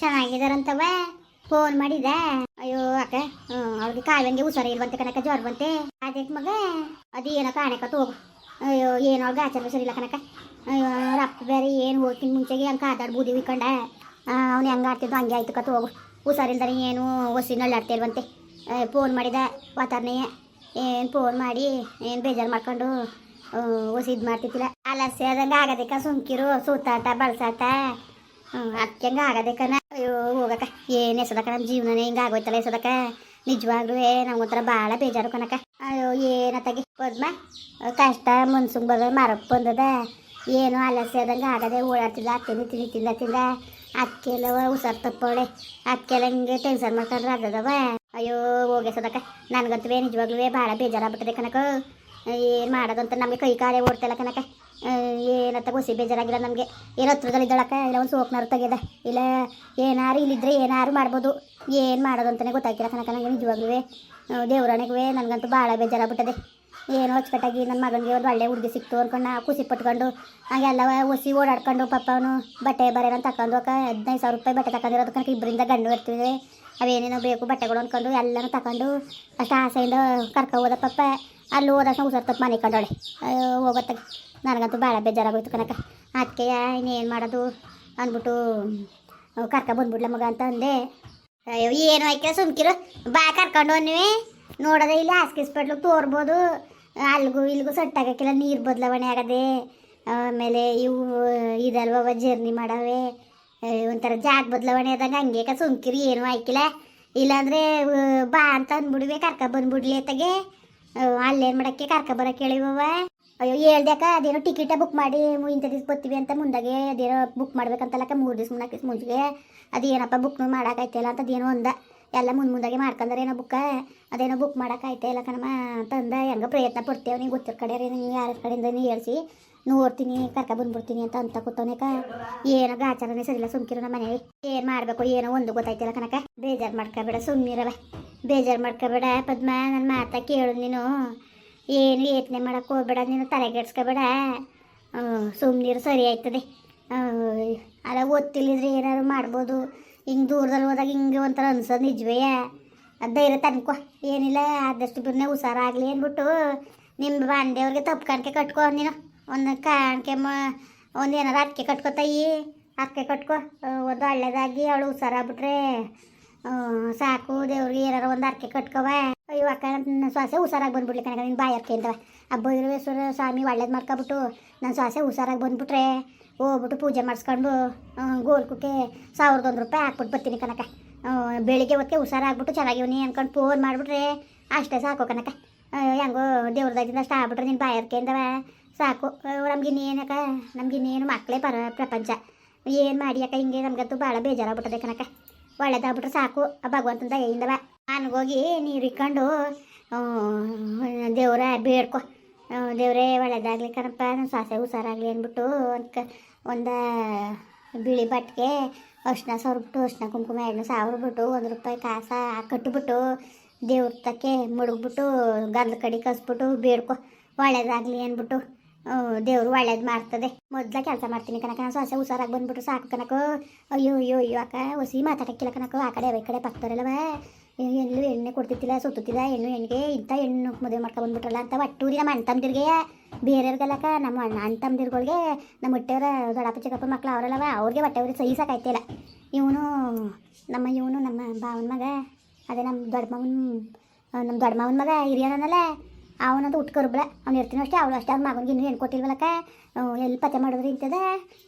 ಚೆನ್ನಾಗಿದಾರಂತವ phone ಮಾಡಿದ. ಅಯ್ಯೋ ಅಕ್ಕ ಅವ್ರಿಗೆ ಕಾಲಂಗೆ ಹುಷಾರ ಇಲ್ವಂತೆ ಕನಕ ಜ್ವರ ಬಂತೆ. ಅದಕ್ಕೆ ಮಗ, ಅದೇನೋ ಕಾಣಕತ್ತು ಹೋಗು ಅಯ್ಯೋ, ಏನೋ ಅವ್ರಿಗೆ ಆಚಾರ ಸರಿಯಿಲ್ಲ ಕನಕ ಅಯ್ಯೋ, ರಪ್ಪ ಬೇರೆ, ಏನು ಹೋಗ್ತೀನಿ ಮುಂಚೆಗೆ, ಹಂಗೆ ಕಾದಾಡ್ಬೋದು ಕಂಡ ಅವ್ನು ಹೆಂಗೆ ಆಡ್ತಿದ್ದು ಹಂಗೆ ಆಯ್ತು ಕತ್ತು ಹೋಗು ಹುಷಾರಿಲ್ದಾರೆ ಏನು ಹೊಸಿನಲ್ಲಿ ಆಡ್ತಿಲ್ವಂತೆ ಫೋನ್ ಮಾಡಿದ, ವಾತಾವರಣ. ಏನು ಫೋನ್ ಮಾಡಿ, ಏನು ಬೇಜಾರು ಮಾಡ್ಕೊಂಡು ಹೊಸಿದ್ ಇದು ಮಾಡ್ತಿದ್ದಿಲ್ಲ. ಅಲಸೆ ಆದಂಗೆ ಆಗದಕ್ಕ, ಸುಮ್ಕಿರು, ಸೂತಾಟ, ಬಳಸಾಟ. ಹ್ಞೂ ಅದಕ್ಕೆ ಆಗದೆ ಕಣ ಅಯ್ಯೋ, ಹೋಗಕ್ಕ. ಏನು ಎಸದಕ್ಕ? ನಮ್ಮ ಜೀವನನೇ ಹಿಂಗೆ ಆಗೋಯ್ತಲ್ಲ ಎಸದಕ್ಕ. ನಿಜವಾಗ್ಲೂ ನಮ್ಗೊಂಥರ ಭಾಳ ಬೇಜಾರು ಕಣಕ ಅಯ್ಯೋ ಏನತ್ತಾಗಿ ಪದ್ಮ, ಕಷ್ಟ ಮನ್ಸಂಗೆ ಬರೋ ಮರಕ್ಕೆ ಬಂದದ. ಏನು ಅಲಸೆ ಆದಂಗೆ ಆಗದೆ ಓಡಾಡ್ತಿದ್ದ. ಅತ್ತೆ ತಿಂದು, ತಿಂದ ತಿಂದ. ಅದಕ್ಕೆಲ್ಲವ ಹುಷಾರು ತಪ್ಪವಳೆ. ಅದಕ್ಕೆಲ್ಲ ಹಿಂಗೆ ಟೆನ್ಷನ್ ಮಾಡ್ಕೊಂಡ್ರೆ ಅದದವ ಅಯ್ಯೋ, ಹೋಗೆ ಸದಕ ನನಗಂತೂ ನಿಜವಾಗ್ಲೂ ಭಾಳ ಬೇಜಾರಾಗ್ಬಿಟ್ಟದೆ ಕನಕ ಏನು ಮಾಡೋದಂತ ನಮಗೆ ಕೈ ಕಾಲೇ ಓಡ್ತಿಲ್ಲ ಕನಕ ಏನಂತ ಗೊಸಿ ಬೇಜಾರಾಗಿಲ್ಲ ನಮಗೆ. ಏನೋ ಹತ್ರದಲ್ಲಿ ಇದ್ದಳಕ್ಕ, ಇಲ್ಲ ಒಂದು ಸೋಪ್ನಾರು ತೆಗೆದ. ಇಲ್ಲ ಏನಾರು ಇಲ್ಲಿದ್ರೆ ಏನಾರು ಮಾಡ್ಬೋದು. ಏನು ಮಾಡೋದು ಅಂತಲೇ ಗೊತ್ತಾಗಿಲ್ಲ ಕನಕ ನನಗೆ ನಿಜವಾಗ್ಲೂ ದೇವ್ರಣೆಗೂ ನನಗಂತೂ ಭಾಳ ಬೇಜಾರಾಗ್ಬಿಟ್ಟದೆ. ಏನೋ ಅಚ್ಚುಕಟ್ಟಾಗಿ ನನ್ನ ಮಗನಿಗೆ ಒಂದು ಒಳ್ಳೆ ಹುಡುಗಿ ಸಿಕ್ತು ಅಂದ್ಕೊಂಡು ನಾ ಖುಷಿ ಪಟ್ಕೊಂಡು ಹಾಗೆಲ್ಲವ ಒಸಿ ಓಡಾಡ್ಕೊಂಡು ಅವನು ಬಟ್ಟೆ ಬರೇನ ತಗೊಂಡು ಅಕ್ಕ ಹದಿನೈದು ಸಾವಿರ ರೂಪಾಯಿ ಬಟ್ಟೆ ತಗೊಂಡಿರೋದು ಕನಕ ಇಬ್ಬರಿಂದ ಗಂಡು ಇರ್ತಿದೆ. ಅವೇನೇನೋ ಬೇಕು ಬಟ್ಟೆಗಳು ಅಂದ್ಕೊಂಡು ಎಲ್ಲನೂ ತಗೊಂಡು ಅಷ್ಟು ಆಸೆಯಿಂದ ಕರ್ಕೊ ಹೋದ ಪಪ್ಪ, ಅಲ್ಲಿ ಹೋದಷ್ಟು ಉಸರ್ತಪ್ಪ ತಪ್ಪು ಮನೆ ಕಂಡೋಳೆ ಹೋಗತ್ತ. ನನಗಂತೂ ಭಾಳ ಬೇಜಾರಾಗೋಯ್ತು ಕನಕ ಅದಕ್ಕೆ ಇನ್ನೇನು ಮಾಡೋದು ಅಂದ್ಬಿಟ್ಟು ಕರ್ಕ ಬಂದ್ಬಿಡ್ಲ ಮಗ ಅಂತ ಅಂದೆ ಅಯ್ಯೋ, ಏನು ಆಯ್ಕೆ? ಸುಮ್ಕಿರು. ಬಾ ಕರ್ಕೊಂಡು ನೀವೇ ನೋಡೋದೆ ಇಲ್ಲಿ ಹಾಸ್ಕಿಸ್ಪೆಟ್ಲು ತೋರ್ಬೋದು. ಅಲ್ಗೂ ಇಲ್ಗೂ ಸಟ್ಟಾಗಕ್ಕಿಲ್ಲ ನೀರು ಬದಲಾವಣೆ ಆಗದೆ. ಆಮೇಲೆ ಇವು, ಇದಲ್ವ, ಜರ್ನಿ ಮಾಡವೆ. ಒಂಥರ ಜಾಗ ಬದಲಾವಣೆ ಆದಾಗ ಹಂಗೆ ಕ ಸುಮ್ಕಿರಿ, ಏನೂ ಆಯ್ಕಿಲ್ಲ. ಇಲ್ಲಾಂದ್ರೆ ಬಾ ಅಂತ ಅಂದ್ಬಿಡ್ವಿ, ಕರ್ಕ ಬಂದ್ಬಿಡ್ಲಿ ಅತ್ತಗೆ. ಅಲ್ಲೇನು ಮಾಡಕ್ಕೆ ಕರ್ಕ ಬರಕ್ಕೆ ಹೇಳಿವವ ಅಯ್ಯೋ, ಹೇಳ್ದ್ಯಾಕ, ಅದೇನೋ ಟಿಕೆಟ ಬುಕ್ ಮಾಡಿ ಇಂಥ ದಿವ್ಸ ಬರ್ತೀವಿ ಅಂತ ಮುಂದಾಗೆ ಅದೇನೋ ಬುಕ್ ಮಾಡ್ಬೇಕಂತಲ್ಲಕ್ಕ ಮೂರು ದಿವ್ಸ ಮುನ್ನಾಕ ದಿವ್ಸ ಮುಂಚೆಗೆ ಅದೇನಪ್ಪ ಬುಕ್ ಮಾಡೋಕ್ಕಾಯ್ತಿಲ್ಲ ಅಂತ ಅದೇನೋ ಒಂದ ಎಲ್ಲ ಮುಂದೆ ಮುಂದಾಗೆ ಮಾಡ್ಕೊಂಡ್ರೆ ಏನೋ ಬುಕ್ಕ ಅದೇನೋ ಬುಕ್ ಮಾಡೋಕ್ಕಾಯ್ತಾ ಇಲ್ಲ ಕಣಮ್ಮ ಅಂತಂದ, ಹೆಂಗ ಪ್ರಯತ್ನ ಪಡ್ತೇವೆ ನೀವು ಗೊತ್ತಿರ ಕಡೆ ನೀವು ಯಾರ ಕಡೆಯಿಂದ ನೀ ಹೇಳ್ಸಿ, ನೋಡ್ತೀನಿ, ಕರ್ಕ ಬಂದ್ಬಿಡ್ತೀನಿ ಅಂತ ಅಂತ ಕೂತವನೇಕ ಏನೋ ಗಾಚಾರನೇ ಸರಿಲ್ಲ ಸುಮ್ಕಿರೋ ನಮ್ಮ ಮನೆಗೆ ಏನು ಮಾಡಬೇಕು, ಏನೋ ಒಂದು ಗೊತ್ತಾಯ್ತಿಲ್ಲ ಕನಕ ಬೇಜಾರು ಮಾಡ್ಕೋಬೇಡ ಸುಮ್ಮನಿರವ ಬೇಜಾರು ಮಾಡ್ಕೋಬೇಡ ಪದ್ಮ ನನ್ನ ಮಾತ ಕೇಳು ನೀನು. ಏನು ಯೋಚನೆ ಮಾಡೋಕ್ಕೆ ಹೋಗ್ಬೇಡ, ನೀನು ತಲೆಗೆಡ್ಸ್ಕೋಬೇಡ ಸುಮ್ಮನಿರು ಸರಿ ಆಯ್ತದೆ. ಅಲ್ಲ ಗೊತ್ತಿಲ್ಲಿದ್ರೆ ಏನಾದ್ರು ಮಾಡ್ಬೋದು. ಹಿಂಗೆ ದೂರದಲ್ಲಿ ಹೋದಾಗ ಹಿಂಗೆ ಒಂಥರ ಅನ್ಸೋದು ನಿಜವೇ ಧೈರ್ಯ ಅನ್ಕೋ. ಏನಿಲ್ಲ, ಆದಷ್ಟು ಬಿರ್ನೆ ಹುಷಾರಾಗಲಿ ಅಂದ್ಬಿಟ್ಟು ನಿಮ್ಮ ಬಾಂಡೆಯವ್ರಿಗೆ ತಪ್ಪು ಕಾಣಿಕೆ ಕಟ್ಕೋ. ನೀನು ಒಂದು ಕಾಣಿಕೆ ಮ, ಒಂದು ಏನಾರ ಅಕ್ಕಿ ಕಟ್ಕೋತಾಯಿ ಅಕ್ಕಿ ಕಟ್ಕೋ. ಒಂದು ಒಳ್ಳೇದಾಗಿ ಅವಳು ಹುಷಾರಾಗ್ಬಿಟ್ರೆ ಸಾಕು ದೇವ್ರಿಗೆ ಏನಾರ ಒಂದು ಅರ್ಕೆ ಕಟ್ಕೊವ. ಅಯ್ಯೋ ಅಕ್ಕ ಶ್ವಾಸ ಹುಷಾರಾಗಿ ಬಂದ್ಬಿಡ್ಲಿ ಕಣಕ ನಿನ್ನ ಬಾಯಿ ಅರ್ಕೆ ಅಂತವ ಹಬ್ಬ ಭೈರವೇಶ್ವರ ಸ್ವಾಮಿ ಒಳ್ಳೇದು ಮಾಡ್ಕೊಬಿಟ್ಟು ನನ್ನ ಶ್ವಾಸ ಹುಷಾರಾಗಿ ಬಂದ್ಬಿಟ್ರೆ ಹೋಗ್ಬಿಟ್ಟು ಪೂಜೆ ಮಾಡಿಸ್ಕೊಂಡು ಗೋಲ್ಕುಕ್ಕೆ ಸಾವಿರದ ಒಂದು ರೂಪಾಯಿ ಹಾಕ್ಬಿಟ್ಟು ಬರ್ತೀನಿ ಕನಕ ಆ, ಬೆಳಿಗ್ಗೆ ಹೊತ್ತಿಗೆ ಹುಷಾರಾಗ್ಬಿಟ್ಟು ಚೆನ್ನಾಗಿವ್ನಿ ಅನ್ಕೊಂಡು ಫೋನ್ ಮಾಡಿಬಿಟ್ರೆ ಅಷ್ಟೇ ಸಾಕು ಕನಕ ಆ, ಹೆಂಗೋ ದೇವ್ರದಾಗಿಂದ ಅಷ್ಟು ಆಗ್ಬಿಟ್ರೆ ನಿನ್ನ ಬಾಯಿ ಅರ್ಕೆ ಅಂದವ. ಸಾಕು. ನಮ್ಗೆ ನಮ್ಗಿನ್ನೇನು ಮಕ್ಕಳೇ ಬರ ಪ್ರಪಂಚ. ಏನು ಮಾಡಿ ಅಕ್ಕ ಹಿಂಗೆ ನಮಗಂತೂ ಭಾಳ ಬೇಜಾರಾಗ್ಬಿಟ್ಟದೆ ಕನಕ ಒಳ್ಳೇದಾಗ್ಬಿಟ್ರೆ ಸಾಕು. ಆ ಭಗವಂತನ ದಯೆಯಿಂದವ. ನನಗೋಗಿ ನೀರು ಇಕ್ಕೊಂಡು ದೇವ್ರ ಬೇಡ್ಕೊ. ಆ, ದೇವ್ರೇ, ಒಳ್ಳೇದಾಗಲಿ ಕಣಪ್ಪ ನನ್ನ ಸಾಸೆ ಹುಷಾರಾಗಲಿ ಅಂದ್ಬಿಟ್ಟು ಒಂದು ಕ ಒಂದು ಬಿಳಿ ಬಟ್ಟೆಗೆ ಅರ್ಶಿನ ಸವರ್ಬಿಟ್ಟು ಅರ್ಶಿನ ಕುಂಕುಮ ಎಣ್ಣೆ ಸಾವಿರ್ಬಿಟ್ಟು ಒಂದು ರೂಪಾಯಿ ಕಾಸ ಕಟ್ಬಿಟ್ಟು, ದೇವ್ರ ತಕ್ಕೆ ಮುಡುಗ್ಬಿಟ್ಟು ಗಂಧ ಕಡಿ ಕಸ್ಬಿಟ್ಟು ಬೇಡ್ಕೊ, ಒಳ್ಳೇದಾಗಲಿ ಅಂದ್ಬಿಟ್ಟು. ದೇವ್ರು ಒಳ್ಳೇದು ಮಾಡ್ತದೆ. ಮೊದ್ಲ ಕೆಲಸ ಮಾಡ್ತೀನಿ ಕನಕ ಸೊಸೆ ಹುಷಾರಾಗಿ ಬಂದ್ಬಿಟ್ಟು ಸಾಕು ಕನಕ ಅಯ್ಯೋ ಅಯ್ಯೋ ಅಯ್ಯೋ, ಅಕ್ಕ ಹೊಸಿ ಮಾತಾಡಕ್ಕಿಲ್ಲ ಕನಕ ಆ ಕಡೆ ಈ ಕಡೆ ಪಕ್ಕದವರೆಲ್ಲವ ಎಲ್ಲೂ ಎಣ್ಣೆ ಕೊಡ್ತಿದ್ದಿಲ್ಲ ಸುತ್ತಿಲ್ಲ ಹೆಣ್ಣು ಹೆಣ್ಣಿಗೆ ಇಂಥ ಹೆಣ್ಣು ಮದುವೆ ಮಾಡ್ಕೊಂಡು ಬಂದ್ಬಿಟ್ರಲ್ಲ ಅಂತ ಒಟ್ಟೂರಿ ನಮ್ಮ ಅಣ್ಣ ಬೇರೆಯವ್ರಿಗೆಲ್ಲಕ್ಕ ಬೇರೆಯವ್ರಿಗೆಲ್ಲಕ ನಮ್ಮ ಅಣ್ಣ ಅಣ್ಣ ನಮ್ಮ ಹೊಟ್ಟೆಯವರ ದೊಡ್ಡಪ್ಪ, ಚಿಕ್ಕಪ್ಪ ಮಕ್ಳು ಅವರೆಲ್ಲವ, ಅವ್ರಿಗೆ ಹೊಟ್ಟೆವ್ರಿಗೆ ಸಹಿ ಸಾಕಾಯ್ತಿಲ್ಲ. ಇವನು, ನಮ್ಮ ಇವನು ನಮ್ಮ ಭಾವನ ಮಗ, ಅದೇ ನಮ್ಮ ದೊಡ್ಡ ಮಾವನ ನಮ್ಮ ದೊಡ್ಡ ಮಾವನ ಮಗ ಹಿರಿಯನಲ್ಲ ಅವನದು ಉಟ್ಕೊರ್ಬಳ ಅವ್ನು ಇರ್ತೀನಿ ಅಷ್ಟೇ, ಅವಳು ಅಷ್ಟೇ. ಅವ್ನ ಮಗನಿಗೆ ಇನ್ನೂ ಏನು ಕೊಟ್ಟಿಲ್ವಲ್ಲಕ್ಕ? ಎಲ್ಲಿ ಪತ್ತೆ ಮಾಡಿದ್ರಿ ಇಂತದ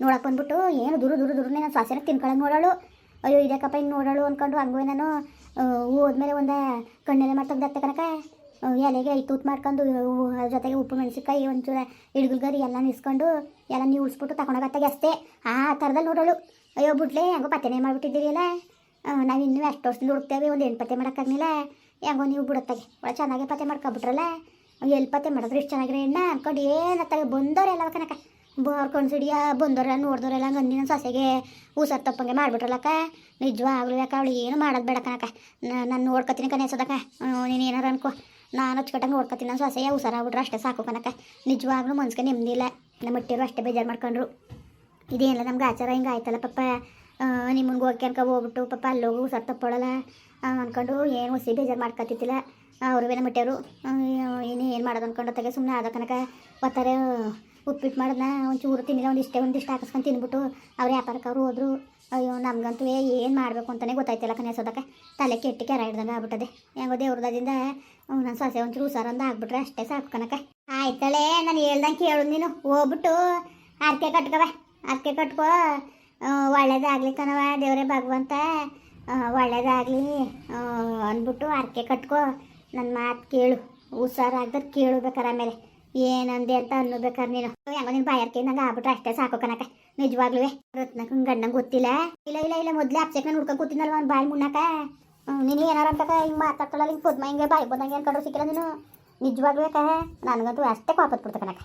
ನೋಡಕ್ಕೆ ಬಂದ್ಬಿಟ್ಟು ಏನು ದೂರ ದೂರ ದೂರನೇ ನಾನು ಶ್ವಾಸನ ತಿನ್ಕೊಳಂಗೆ ನೋಡೋಳು. ಅಯ್ಯೋ ಇದಕ್ಕಪ್ಪ ಇನ್ನು ನೋಡೋಳು ಅಂದ್ಕೊಂಡು ಹಂಗೂ ನಾನು. ಹೋದ್ಮೇಲೆ ಒಂದು ಕಣ್ಣೆಲ್ಲ ಮಾಡಿ ತೆಗ್ದತ್ತೆ ಕನಕ ಎಲೆಗೆ ಐ ತೂತು ಮಾಡ್ಕೊಂಡು ಅದ್ರ ಜೊತೆಗೆ ಉಪ್ಪು ಮೆಣಸಿನ್ಕಾಯಿ, ಒಂಚೂರ ಹಿಡ್ಗುಲ್ಗರಿ ಎಲ್ಲ ನಿಸ್ಕೊಂಡು ಎಲ್ಲ ನೀವು ಉಳಿಸ್ಬಿಟ್ಟು ತಗೊಂಡೋಗತ್ತಾಗೆ ಅಷ್ಟೇ. ಆ ಥರದಲ್ಲಿ ನೋಡೋಳು. ಅಯ್ಯೋ, ಬಿಡ್ಲೆ, ಹೆಂಗೋ ಪತ್ತೆನೇ ಮಾಡಿಬಿಟ್ಟಿದ್ದೀರಿಲ್ಲ ನಾವು ಇನ್ನೂ ಅಷ್ಟು ವರ್ಷದಲ್ಲಿ ಹುಡುಕ್ತೇವೆ, ಒಂದು ಏನು ಪತ್ತೆ ಮಾಡೋಕ್ಕಾಗಲಿಲ್ಲ ಹೆಂಗೋ ನೀವು ಬಿಡುತ್ತಾಗೆ. ಒಳ್ಳೆ ಚೆನ್ನಾಗೆ ಪತ್ತೆ ಮಾಡ್ಕೊಬಿಟ್ರಲ್ಲ ಎಲ್ಲಿ ಪತ್ತೆ ಮಾಡಿದ್ರೆ. ಇಷ್ಟು ಚೆನ್ನಾಗಿರೋ ಎಣ್ಣ ಅನ್ಕೊಂಡು ಏನತ್ತಾಗ ಬಂದವರೆಲ್ಲ ಕನಕ ಬೋರ್ಕೊಂಡು ಸಿಡಿಯ ಬಂದವರೆಲ್ಲ ನೋಡಿದವರೆಲ್ಲ ಗಂದಿನ ಸೊಸೆಗೆ ಉಸರ್ ತಪ್ಪಂಗೆ ಮಾಡಿಬಿಟ್ರಲ್ಲಕ್ಕ ನಿಜವಾಗ್ಲೂ ಯಾಕೆ ಅವಳು ಏನು ಮಾಡೋದು ಬೇಡ ಕನಕ ನಾನು ನೋಡ್ಕೊತೀನಿ ಎಸೋದಕ್ಕ ನೀನು ಏನಾರು ಅನ್ಕೋ. ನಾನು ಹಚ್ಕಟ್ಟಂಗೆ ನೋಡ್ಕೊತೀನಿ ನನ್ನ ಸೊಸೆಯ ಹುಷಾರಾಗ್ಬಿಟ್ರೆ ಅಷ್ಟೇ ಸಾಕು ಕನಕ ನಿಜವಾಗ್ಲೂ ಮನ್ಸಿಗೆ ನೆಮ್ಮದಿಲ್ಲ ನಮ್ಮ ಮಟ್ಟಿರು ಅಷ್ಟೇ ಬೇಜಾರು ಮಾಡ್ಕೊಂಡ್ರು. ಇದೇನಿಲ್ಲ ನಮ್ಗೆ ಆಚಾರ ಹಿಂಗೆ ಆಯ್ತಲ್ಲ ಪಪ್ಪ. ನಿಮ್ಮನ್ಗೆ ಹೋಗಿ ಹೋಗ್ಬಿಟ್ಟು ಪಪ್ಪ ಅಲ್ಲೋಗು ಸರ್ ತಪ್ಪೊಳಲ್ಲ. ಅನ್ಕೊಂಡು ಏನು ಸಿ ಬೇಜಾರು ಮಾಡ್ಕೊತಿದ್ದಿಲ್ಲ ಅವರು ಬೇರೆ ಮುಟ್ಟ್ಯಾರು ಇನ್ನು ಏನು ಮಾಡೋದು ಅಂದ್ಕೊಂಡು ತೆಗೆ ಸುಮ್ಮನೆ ಆದ ಕನಕ ಬರ್ತಾರೆ ಉಪ್ಪಿಟ್ಟು ಮಾಡೋದನ್ನ ಒಂಚೂರು ತಿನ್ನಿಲ್ಲ ಒಂದಿಷ್ಟೇ ಒಂದಿಷ್ಟು ಹಾಕಿಸ್ಕೊಂಡು ತಿನ್ಬಿಟ್ಟು ಅವ್ರು ವ್ಯಾಪಾರಕ್ಕೆ ಅವರು ಹೋದರು. ಅಯ್ಯೋ, ನಮ್ಗಂತೂ ಏನು ಮಾಡಬೇಕು ಅಂತಲೇ ಗೊತ್ತಾಯ್ತಿಲ್ಲ ಕನೆಸೋದಕ್ಕೆ ತಲೆ ಕೆಟ್ಟಿ ಕೆರ ಹಿಡ್ದಂಗೆ ಆಗ್ಬಿಟ್ಟದೆ. ಹೆಂಗೋ ದೇವ್ರದಿಂದ ನನ್ನ ಸೊಸೆ ಒಂಚೂರು ಹುಷಾರಂದ ಆಗ್ಬಿಟ್ರೆ ಅಷ್ಟೇ ಸಾಕು ಕನಕ. ಆಯ್ತಳೆ ನಾನು ಹೇಳ್ದಂಗೆ ಕೇಳು ನೀನು. ಹೋಗ್ಬಿಟ್ಟು ಅರ್ಕೆ ಕಟ್ಕವ ಅರ್ಕೆ ಕಟ್ಕೋ ಒಳ್ಳೇದಾಗ್ಲಿ ಕಣವ ದೇವರೇ ಭಗವಂತ. ಒಳ್ಳೇದಾಗ್ಲಿ ಅಂದ್ಬಿಟ್ಟು ಆರ್ಕೆ ಕಟ್ಕೋ. ನನ್ನ ಮಾತು ಕೇಳು. ಹುಷಾರಾಗ್ದ್ರೆ ಕೇಳು ಬೇಕಾರೆ ಆಮೇಲೆ. ಏನಂದೆ ಅಂತ ಅನ್ನಬೇಕಾರೆ ನೀನು. ಹೆಂಗೋ ನೀನು ಬಾಯರ್ಕೆ ನಂಗೆ ಆಗ್ಬಿಟ್ರೆ ಅಷ್ಟೇ ಸಾಕು ಕನಕ ನಿಜವಾಗ್ಲೂ ರತ್ನಕ್ಕೆ ಗಂಡಂಗೆ ಗೊತ್ತಿಲ್ಲ. ಇಲ್ಲ ಇಲ್ಲ ಇಲ್ಲ, ಮೊದಲೇ ಅಪ್ಸೆಕ್ ನೋಡ್ಕೊಂಡು ಕೂತಿನಲ್ವ ಅವ್ನು ಬಾಯಿ ಮುನ್ನಕ ನೀನು ಏನಾರ ಅಂತ ಹಿಂಗೆ ಮಾತಾಡ್ಕೊಳ್ಳಲ್ಲ ಹಿಂಗೆ ಪದ್ಮ ಹಿಂಗೆ ಬಾಯಿ ಬಂದಂಗೆ ಅನ್ಕೊಂಡು ಸಿಕ್ಕಿಲ್ಲ ನೀನು. ನಿಜವಾಗ್ಲೂ ಯಾಕ ನನಗಂತೂ ಅಷ್ಟೇ ಕಾಪತ್ ಬಿಡ್ತ ಕನಕ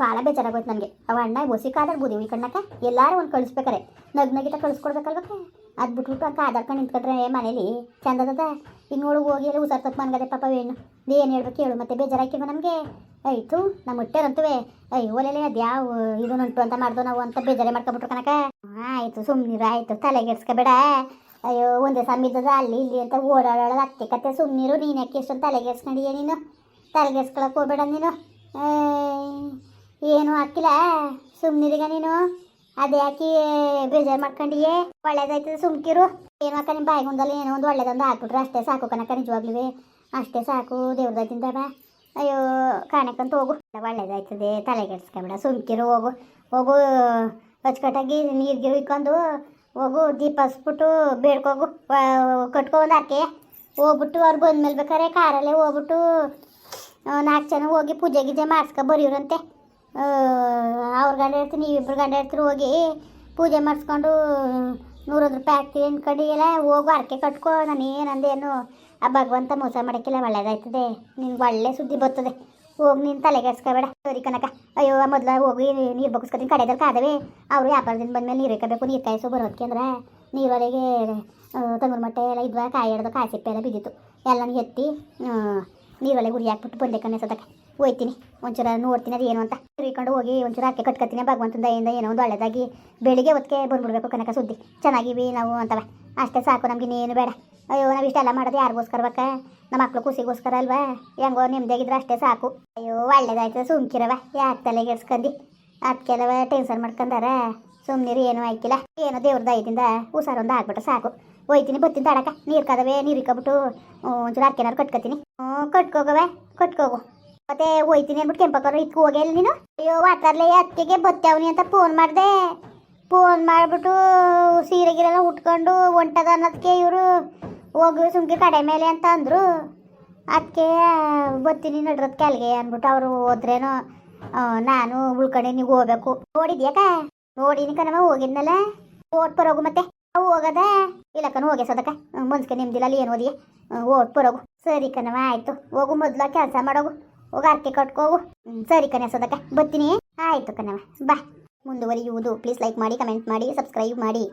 ಭಾಳ ಬೇಜಾರಾಗೋಯ್ತು ನನಗೆ. ಅವ ಅಣ್ಣ ಬಸಿ ಕಾದಾಡ್ ಬೂದಿ ಉಳ್ಕಣ್ಣಕ ಎಲ್ಲಾರು ಒಂದು ಕಳಿಸ್ಬೇಕಾರೆ. ನಗ್ ನಗಿತ ಕಳಿಸ್ಕೊಡ್ಬೇಕಲ್ವಕ್ಕ? ಅದು ಬಿಟ್ಬಿಟ್ಟು ಅಂತ ಆಧಾರ್ಕೊಂಡು ನಿಂತ್ಕೊಂಡ್ರೆ ಮನೇಲಿ ಚಂದದ ನೋಡು, ಹೋಗಿ ಎಲ್ಲ ಹುಷಾರ್ ತಪ್ಪು ಮನ್ಗದೆ ಪಾಪ ಏನು ಏನು ಹೇಳ್ಬೇಕು ಹೇಳು ಮತ್ತೆ ಬೇಜಾರಾಕಿವ ನಮಗೆ? ಆಯಿತು ನಮ್ಮ ಹೊಟ್ಟೆರಂತುವೆ. ಅಯ್ಯೋ ಒಲೆಲೆ ಅದು ಯಾವ ಇದು ನಂಟು ಅಂತ ಮಾಡ್ದು ನಾವು ಅಂತ ಬೇಜಾರೇ ಮಾಡ್ಕೊಬಿಟ್ರು ಕನಕ ಆಯಿತು ಸುಮ್ಮನಿರು ಆಯಿತು ತಲೆಗೆಡ್ಸ್ಕೊಬೇಡ ಅಯ್ಯೋ, ಒಂದೇ ಸಮಿದ್ದದ ಅಲ್ಲಿ ಇಲ್ಲಿ ಅಂತ ಓಡಾಡೋದು ಅತ್ತೆ ಕತೆ ಸುಮ್ಮನಿರು ನೀನು ಯಾಕೆ ಎಷ್ಟೊಂದು ತಲೆಗೆಡ್ಸ್ಕೊಂಡಿಯ ನೀನು? ತಲೆಗೆಡ್ಸ್ಕೊಳಕ್ಕೆ ಹೋಗ್ಬೇಡ ನೀನು. ಏ ಏನು ಹಾಕಿಲ್ಲ ಸುಮ್ಮನಿರಿಗ ನೀನು? ಅದೇ ಹಾಕಿ ಬೇಜಾರು ಮಾಡ್ಕೊಂಡಿಯೇ. ಒಳ್ಳೇದಾಯ್ತದೆ ಸುಮ್ಕಿರು. ಏನು ಅಕ್ಕ ನಿಮ್ಮ ಬಾಯಿಗೆ ಒಂದಲ್ಲಿ ಏನೋ ಒಂದು ಒಳ್ಳೇದೊಂದು ಹಾಕ್ಬಿಟ್ರೆ ಅಷ್ಟೇ ಸಾಕು ಕನಕ ನಿಜವಾಗ್ಲೂ ಅಷ್ಟೇ ಸಾಕು ದೇವ್ರದಾಯ್ತಿಂದ ಬಾ ಅಯ್ಯೋ ಕಾಣಕ್ಕಂತ ಹೋಗು. ಒಳ್ಳೇದಾಯ್ತದೆ ತಲೆಗೆಡ್ಸ್ಕೊಬೇಡ ಸುಮ್ಕಿರು, ಹೋಗು. ಹೋಗು ಅಚ್ಚುಕಟ್ಟಾಗಿ ನೀರು ಗಿರು ಇಕ್ಕೊಂಡು ಹೋಗು, ದೀಪ ಹಸ್ಬಿಟ್ಟು ಬೇಡ್ಕೋಗು. ಕಟ್ಕೊ ಒಂದು ಅರ್ಕೆ ಹೋಗ್ಬಿಟ್ಟು ಅವ್ರು ಬಂದ್ಮೇಲೆ ಬೇಕಾರೆ ಕಾರಲ್ಲೇ ಹೋಗ್ಬಿಟ್ಟು ನಾಲ್ಕು ಜನ ಹೋಗಿ ಪೂಜೆ ಗೀಜೆ ಮಾಡಿಸ್ಕೊ ಬರೀವ್ರಂತೆ ಅವ್ರ ಗಂಡ ಹೇಳ್ತಿ ನೀವು ಇಬ್ಬರು ಗಂಡ ಹೇಳ್ತೀರಿ ಹೋಗಿ ಪೂಜೆ ಮಾಡಿಸ್ಕೊಂಡು ನೂರೊಂದು ರೂಪಾಯಿ ಹಾಕ್ತೀವಿ ಅಂದ್ಕೊಂಡು ಎಲ್ಲ ಹೋಗು ಅರ್ಕೆ ಕಟ್ಕೊ, ನಾನು ಏನಂದೇನು ಆ ಭಗವಂತ ಮೋಸ ಮಾಡೋಕ್ಕಿಲ್ಲ ಒಳ್ಳೇದಾಯ್ತದೆ. ನಿನ್ಗೆ ಒಳ್ಳೆ ಸುದ್ದಿ ಬರ್ತದೆ. ಹೋಗಿ ನೀನು ತಲೆಗೆಡ್ಸ್ಕೊಬೇಡ ಸರಿ ಕನಕ ಅಯ್ಯೋ, ಮೊದಲ ಹೋಗಿ ನೀರು ಬಗ್ಸ್ಕೊತೀನಿ. ಕಡೆದಲ್ಲಿ ಕಾದವೆ. ಅವರು ವ್ಯಾಪಾರದಿಂದ ಬಂದಮೇಲೆ ನೀರು ಇಕ್ಕಬೇಕು ನೀರು ಕಾಯಿಸೋ ಬರೋದಕ್ಕೆ ಅಂದ್ರೆ ನೀರೊಳಗೆ ತಂಗುರು ಮಟ್ಟೆ ಎಲ್ಲ ಇದ್ವ, ಕಾಯಿ ಹಿಡ್ದು ಕಾಯಿ ಸಿಪ್ಪೆ ಎಲ್ಲ ಬಿದ್ದಿತ್ತು. ಎಲ್ಲನೂ ಎತ್ತಿ ನೀರೊಳಗೆ ಉರಿ ಹಾಕ್ಬಿಟ್ಟು ಬಂದೆ ಕಣ್ಣೆ ಸದಕ್ಕೆ ಹೋಯ್ತೀನಿ. ಒಂಚೂರ ನೋಡ್ತೀನಿ ಅದು ಏನು ಅಂತ. ತಿಳ್ಕೊಂಡು ಹೋಗಿ ಒಂಚೂರ ಹಾಕಿ ಕಟ್ಕೊತೀನಿ. ಭಗವಂತನ ದಯಿಂದ ಏನೋ ಒಂದು ಒಳ್ಳೇದಾಗಿ ಬೆಳಿಗ್ಗೆ ಹೊತ್ತಿಗೆ ಬಂದ್ಬಿಡ್ಬೇಕು ಕನಕ ಸುದ್ದಿ. ಚೆನ್ನಾಗಿವಿ ನಾವು ಅಂತವೆ. ಅಷ್ಟೇ ಸಾಕು, ನಮ್ಗೆ ಇನ್ನೇನು ಬೇಡ. ಅಯ್ಯೋ, ನಾವು ಇಷ್ಟೆಲ್ಲ ಮಾಡೋದು ಯಾರಿಗೋಸ್ಕರಬೇಕ ನಮ್ಮ ಮಕ್ಳು ಖುಷಿಗೋಸ್ಕರ ಅಲ್ವಾ? ಹೆಂಗೋ ನೆಮ್ಮದಿಯಾಗಿದ್ರೆ ಅಷ್ಟೇ ಸಾಕು. ಅಯ್ಯೋ, ಒಳ್ಳೇದಾಯ್ತು. ಸುಮ್ಕಿರವ ಯಾಕೆ ತಲೆಗೆಡ್ಸ್ಕಂದು ಅದಕ್ಕೆಲ್ಲವ ಟೆನ್ಷನ್ ಮಾಡ್ಕೊಂಡಾರ ಸುಮ್ಮನೀರು ಏನೂ ಆಯ್ಕಿಲ್ಲ. ಏನೋ ದೇವ್ರ ದಯದಿಂದ ಹುಷಾರೊಂದು ಆಗ್ಬಿಟ್ರೆ ಸಾಕು. ಹೋಯ್ತೀನಿ ಬತ್ತೀನಿ ತಡಕ. ನೀರು ಕದವೆ, ನೀರು ಇಕ್ಕಬಿಟ್ಟು ಒಂಚೂರು ಅರ್ಕೆನಾರು ಕಟ್ಕೊತೀನಿ. ಹ್ಞೂ ಕಟ್ಕೋಗವೆ ಕಟ್ಕೋಗು. ಮತ್ತೆ ಹೋಯ್ತೀನಿ ಅಂದ್ಬಿಟ್ಟು ಕೆಂಪಕ್ಕವ್ರು ಇದ್ಕು ಹೋಗಿ ನೀನು? ಅಯ್ಯೋ, ವಾತಾರ್ಲೆ ಅತ್ತಿಗೆ ಬತ್ತವನಿ ಅಂತ ಫೋನ್ ಮಾಡಿದೆ. ಫೋನ್ ಮಾಡಿಬಿಟ್ಟು ಸೀರೆ ಗಿರೆಲ್ಲ ಉಟ್ಕೊಂಡು ಒಂಟದ ಅನ್ನೋದಕ್ಕೆ ಇವರು ಹೋಗಿ ಸುಮ್ಕೆ ಕಡೆ ಮೇಲೆ ಅಂತ ಅಂದರು. ಅದಕ್ಕೆ ಬತ್ತೀನಿ ನಡ್ರದ್ ಕೆಳಗೆ ಅಂದ್ಬಿಟ್ಟು ಅವರು ಹೋದ್ರೇನು ನಾನು ಉಳ್ಕೊಂಡೆ ನೀವು ಹೋಗ್ಬೇಕು. ನೋಡಿದ್ಯಾಕ ನೋಡಿನಿ ಕಣವ ಹೋಗಿದ್ನಲ್ಲ? ಓಟ್ ಪರೋಗು ಮತ್ತೆ? ಹೋಗದ? ಇಲ್ಲ ಕಣ ಹೋಗ್ಯ ಸದಕ ಮನ್ಸ್ಗೆ ನಿಮ್ದಿಲ್ಲ, ಅಲ್ಲಿ ಏನು ಓದಿ ಓಟ್ ಪರೋಗು. ಸರಿ ಕಣವ ಆಯ್ತು. ಹೋಗು ಮೊದ್ಲ ಕೆಲಸ ಮಾಡೋಗು. ಹೋಗಿ ಕಟ್ಕೋಗು ಹ್ಮ್, ಸರಿ ಕಣ ಸದಕ ಬರ್ತೀನಿ. ಆಯ್ತು ಕಣವ ಬಾ. ಮುಂದುವರಿಯುವುದು. ಪ್ಲೀಸ್ ಲೈಕ್ ಮಾಡಿ ಕಮೆಂಟ್ ಮಾಡಿ ಸಬ್ಸ್ಕ್ರೈಬ್ ಮಾಡಿ.